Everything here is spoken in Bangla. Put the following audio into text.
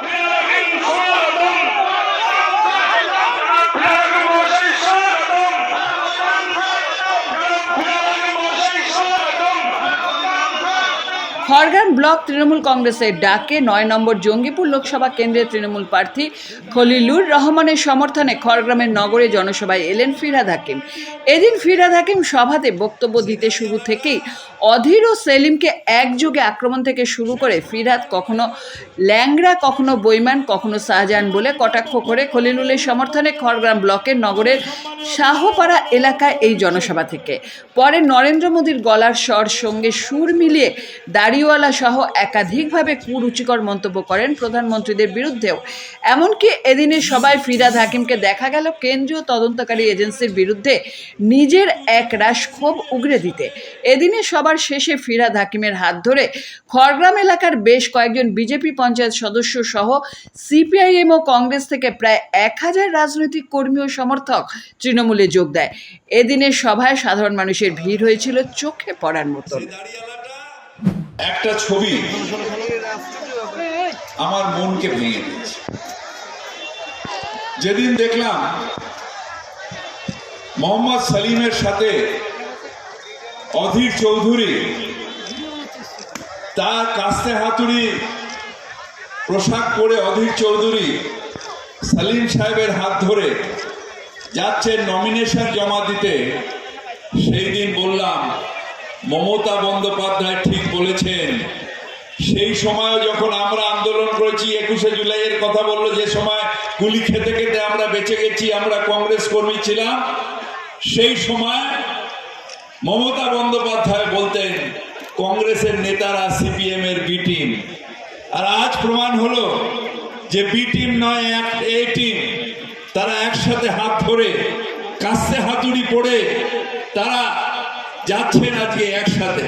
Hallelujah. খড়গ্রাম ব্লক তৃণমূল কংগ্রেসের ডাকে নয় নম্বর জঙ্গিপুর লোকসভা কেন্দ্রের তৃণমূল প্রার্থী খলিলুর রহমানের সমর্থনে খড়গ্রামের নগরে জনসভায় এলেন ফিরহাদ হাকিম। এদিন ফিরহাদ হাকিম সভাতে বক্তব্য দিতে শুরু থেকেই অধীর ও সেলিমকে একযোগে আক্রমণ থেকে শুরু করে ফিরহাদ কখনো ল্যাংড়া, কখনো বৈমান, কখনো শাহজাহান বলে কটাক্ষ করে খলিলুলের সমর্থনে খড়গ্রাম ব্লকের নগরের শাহপাড়া এলাকায় এই জনসভা থেকে। পরে নরেন্দ্র মোদীর গলার স্বর সঙ্গে সুর মিলিয়ে দাড়িওয়ালা সহ একাধিকভাবে কুরুচিকর মন্তব্য করেন প্রধানমন্ত্রীদের বিরুদ্ধেও। এমনকি এদিনে সবাই ফিরাদ হাকিমকে দেখা গেল কেন্দ্রীয় তদন্তকারী এজেন্সির বিরুদ্ধে নিজের এক রাশ ক্ষোভ উগরে দিতে। এদিনে সবার শেষে ফিরাদ হাকিমের হাত ধরে খড়গ্রাম এলাকার বেশ কয়েকজন বিজেপি পঞ্চায়েত সদস্য সহ সিপিআইএম ও কংগ্রেস থেকে প্রায় এক হাজার রাজনৈতিক কর্মী ও সমর্থক তৃণমূলে যোগ দেয়। এদিনের সভায় সাধারণ মানুষের ভিড় হয়েছিল চোখে পড়ার মতন একটা ছবি আমার মনকে ভেঙে দিয়েছে। যেদিন দেখলাম মোহাম্মদ সালিমের সাথে অধীর চৌধুরী তার কাস্তে হাতুড়ি পোশাক পরে অধীর চৌধুরী সালিম সাহেবের হাত ধরে যাচ্ছেন নমিনেশন জমা দিতে সেই দিন বললাম, মমতা বন্দ্যোপাধ্যায় ঠিক বলেছেন। সেই সময় যখন আমরা আন্দোলন করেছি, একুশে জুলাইয়ের কথা বলল, যে সময় গুলি খেতে খেতে আমরা বেঁচে গেছি, আমরা কংগ্রেস কর্মী ছিলাম, সেই সময় মমতা বন্দ্যোপাধ্যায় বলতেন, কংগ্রেসের নেতারা সিপিএম এর বি টিম আর আজ প্রমাণ হলো যে বি টিম নয় এ টিম তারা একসাথে হাত ধরে কাছে হাতুড়ি পড়ে তারা যাচ্ছেন আজকে একসাথে।